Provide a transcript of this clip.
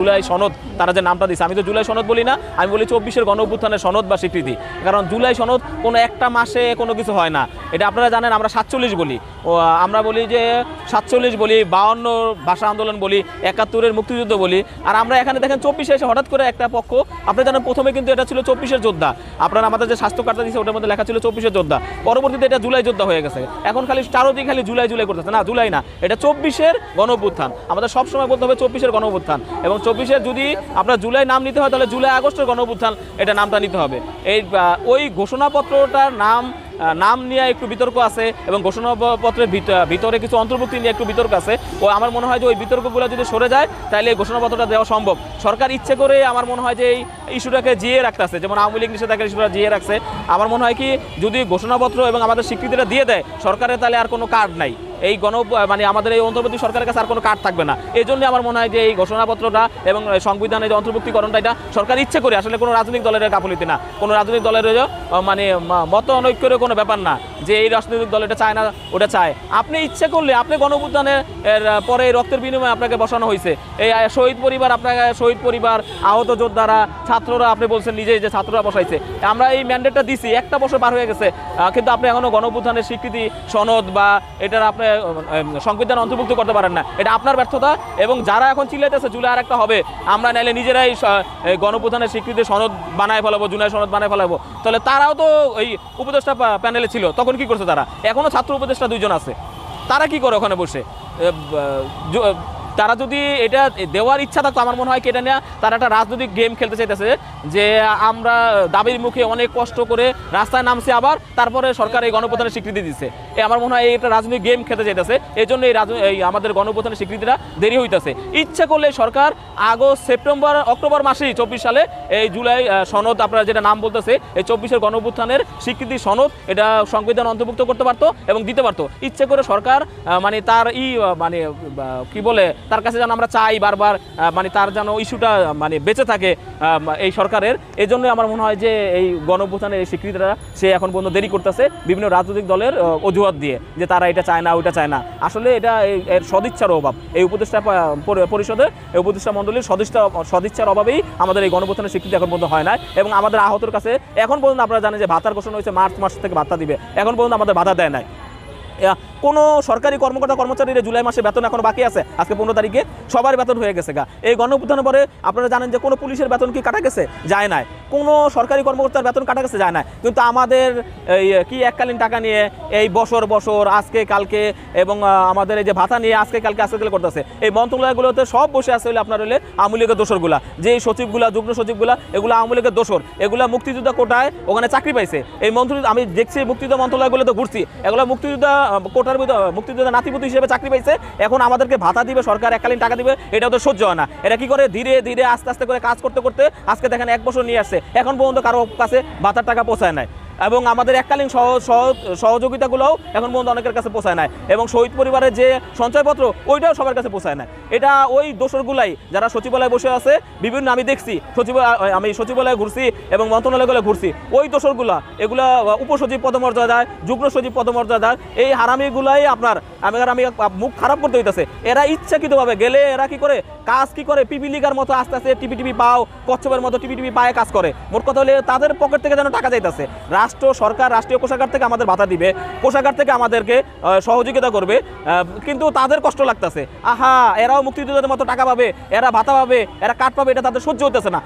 জুলাই সনদ, তারা যে নামটা দিচ্ছে আমি তো জুলাই সনদ বলি না, আমি বলি চব্বিশের গণ অভ্যুত্থানের সনদ বা স্বীকৃতি। কারণ জুলাই সনদ কোনো একটা মাসে কোনো কিছু হয় না। এটা আপনারা জানেন, আমরা সাতচল্লিশ বলি। আমরা বলি যে সাতচল্লিশ বলি, বাউন্ন ভাষা আন্দোলন বলি, একাত্তরের মুক্তিযুদ্ধ বলি। আর আমরা এখানে দেখেন, চব্বিশে এসে হঠাৎ করে একটা পক্ষ আপনারা জানেন, প্রথমে কিন্তু এটা ছিল চব্বিশের যোদ্ধা। আপনারা আমাদের যে স্বাস্থ্য কার্ডটা দিচ্ছে ওটার মধ্যে লেখা ছিল চব্বিশের যোদ্ধা। পরবর্তীতে এটা জুলাই যোদ্ধা হয়ে গেছে। এখন খালি, চারোদিকে খালি জুলাই জুলাই করতেছে। না, জুলাই না, এটা চব্বিশের গণ অভ্যুত্থান। আমাদের সবসময় বলতে হবে চব্বিশের গণ অভ্যুত্থান। এবং চব্বিশের যদি আপনার জুলাই নাম নিতে হয়, তাহলে জুলাই আগস্টের গণ এটা নামটা নিতে হবে। এই ওই ঘোষণাপত্রটার নাম নাম নিয়ে একটু বিতর্ক আছে এবং ঘোষণাপত্রের ভিত- ভিতরে কিছু অন্তর্ভুক্তি নিয়ে একটু বিতর্ক আছে। ও, আমার মনে হয় যে ওই বিতর্কগুলো যদি সরে যায়, তাহলে এই ঘোষণাপত্রটা দেওয়া সম্ভব। সরকার ইচ্ছে করে আমার মনে হয় যে এই ইস্যুটাকে জিয়ে রাখতেছে, যেমন আওয়ামী লীগ নিষেধাজ্ঞার ইস্যুটা জিয়ে রাখছে। আমার মনে হয় কি, যদি ঘোষণাপত্র এবং আমাদের স্বীকৃতিটা দিয়ে দেয় সরকারের তাহলে আর কোনো কার্ড নাই। এই গণ মানে আমাদের এই অন্তর্বর্তী সরকারের কাছে আর কোনো কার্ড থাকবে না। এই জন্য আমার মনে হয় যে এই ঘোষণাপত্রটা এবং সংবিধানের যে অন্তর্ভুক্তিকরণটা এটা সরকার ইচ্ছে করে আসলে কোনো রাজনৈতিক দলের গাফলিতে না। কোনো রাজনৈতিক দলের মানে মত অনৈক্যের কোনো ব্যাপার না যে এই রাজনৈতিক দল এটা চায় না ওটা চায়। আপনি ইচ্ছে করলে আপনি গণভুত্থানে এর পরে এই রক্তের বিনিময়ে আপনাকে বসানো হয়েছে। এই শহীদ পরিবার আপনাকে শহীদ পরিবার আহত যোদ্ধারা ছাত্ররা আপনি বলছেন নিজেই যে ছাত্ররা বসাইছে। আমরা এই ম্যান্ডেটটা দিছি একটা বছর পার হয়ে গেছে কিন্তু আপনি এখনও গণভুত্থানের স্বীকৃতি সনদ বা এটার আপনি আহ, উম, সংবিধান অন্তর্ভুক্ত করতে পারেন না। এটা আপনার ব্যর্থতা এবং যারা এখন চিল্লাইতেছে, জুলাই আর একটা হবে, আমরা নাইলে নিজেরাই গণপ্রধানের স্বীকৃতি সনদ বানায় ফেলাবো, জুলাই সনদ বানায় ফেলাবো। তাহলে তারাও তো এই উপদেষ্টা প্যানেলে ছিল, তখন কি করছে তারা? এখনও ছাত্র উপদেষ্টা দুজন আছে। তারা কি করে ওখানে বসে? তারা যদি এটা দেওয়ার ইচ্ছা থাকতো, আমার মনে হয় কি এটা নিয়ে তারা একটা রাজনৈতিক গেম খেলতে চাইতেছে, যে আমরা দাবির মুখে অনেক কষ্ট করে রাস্তায় নামছি আবার তারপরে সরকার এই গণপ্রধানের স্বীকৃতি দিচ্ছে এই আমার মনে হয় এটা রাজনৈতিক গেম খেলতে চাইতেছে, এই জন্য এই এই আমাদের গণপ্রধানের স্বীকৃতিটা দেরি হইতেছে। ইচ্ছা করলে সরকার আগস্ট, সেপ্টেম্বর, অক্টোবর মাসেই চব্বিশ সালে এই জুলাই সনদ আপনারা যেটা নাম বলতেছে, এই চব্বিশের গণপ্রধানের স্বীকৃতি সনদ এটা সংবিধান অন্তর্ভুক্ত করতে পারতো এবং দিতে পারতো। ইচ্ছে করে সরকার মানে তার ই মানে কি বলে তার কাছে যেন আমরা চাই বারবার মানে তার যেন ইস্যুটা মানে বেঁচে থাকে এই সরকারের। এই জন্যই আমার মনে হয় যে এই গণঅভ্যুত্থানের এই স্বীকৃতিটা সে এখন পর্যন্ত দেরি করতেছে বিভিন্ন রাজনৈতিক দলের অজুহাত দিয়ে, যে তারা এটা চায় না, ওইটা চায় না। আসলে এটা এর সদিচ্ছার অভাব। এই উপদেষ্টা পরিষদে, এই উপদেষ্টা মণ্ডলীর সদিচ্ছা, সদিচ্ছার অভাবেই আমাদের এই গণঅভ্যুত্থানের স্বীকৃতি এখন পর্যন্ত হয় না এবং আমাদের আহতর কাছে এখন পর্যন্ত আপনারা জানেন যে ভাতার ঘোষণা হয়েছে, মার্চ মাস থেকে ভাতা দিবে। এখন পর্যন্ত আমাদের ভাতা দেয় নাই। কোনো সরকারি কর্মকর্তা কর্মচারীরা জুলাই মাসে বেতন এখন বাকি আছে? আজকে পনেরো তারিখে সবার বেতন হয়ে গেছে গা। এই গণঅভ্যুত্থানের পরে আপনারা জানেন যে কোনো পুলিশের বেতন কি কাটা গেছে? যায় নাই। কোনো সরকারি কর্মকর্তার বেতন কাটা গেছে, যায় না কিন্তু আমাদের এই, কি এককালীন টাকা নিয়ে এই বছর বছর, আজকে, কালকে এবং আমাদের এই যে ভাতা নিয়ে আজকে, কালকে আজকে, কালকে করতেছে। এই মন্ত্রণালয়গুলোতে সব বসে আছে হলে আপনার হলে আওয়ামী লীগের দোসরগুলা যে সচিবগুলা, যুগ্ম সচিবগুলা, এগুলো আওয়ামী লীগের দোসর এগুলা মুক্তিযোদ্ধা কোটায় ওখানে চাকরি পাইছে। এই মন্ত্রী, আমি দেখছি মুক্তিযোদ্ধা মন্ত্রণালয়গুলো তো ঘুরছি। এগুলো মুক্তিযোদ্ধা কোটার মুক্তিযোদ্ধা নাতিপুতি হিসেবে চাকরি পাইছে। এখন আমাদেরকে ভাতা দিবে, সরকার এককালীন টাকা দিবে এটা তো সহ্য হয় না। এটা কি করে? ধীরে ধীরে আস্তে আস্তে করে কাজ করতে করতে আজকে দেখেন এক বছর নিয়ে আসছে। এখন পর্যন্ত কারও কাছে ভাতার টাকা পৌঁছায় নাই। এবং আমাদের এককালীন সহ- সহ- সহযোগিতাগুলোও এখন পর্যন্ত অনেকের কাছে পৌঁছায় নাই। এবং শহীদ পরিবারের যে সঞ্চয়পত্র, ওইটাও সবার কাছে পৌঁছায় না এটা ওই দোসরগুলাই যারা সচিবালয়ে বসে আছে, বিভিন্ন আমি দেখছি সচিবালয় আমি সচিবালয়ে ঘুরছি এবং মন্ত্রণালয়গুলো ঘুরছি, ওই দোসরগুলা, এগুলা উপসচিব পদমর্যাদায় যুগ্ম সচিব পদমর্যাদার এই হারামিগুলাই আপনার আমি আমি মুখ খারাপ করতে হইতেছে। এরা ইচ্ছাকৃতভাবে গেলে এরা কি করে, কাজ কি করে পিপিলিকার মতো আস্তে আস্তে টিপি টিপি পাও, কচ্ছপের মতো টিপি টিপি পায়ে কাজ করে। মোট কথা হলে তাদের পকেট থেকে যেন টাকা যাইতেছে। রাষ্ট্র সরকার, রাষ্ট্রীয় কোষাগার থেকে আমাদের ভাতা দিবে, কোষাগার থেকে আমাদেরকে সহযোগিতা করবে কিন্তু তাদের কষ্ট লাগতেছে। আহা, এরাও মুক্তিযোদ্ধাদের মতো টাকা পাবে, এরা ভাতা পাবে, এরা কাঠ পাবে, এটা তাদের সহ্য হতেছে না।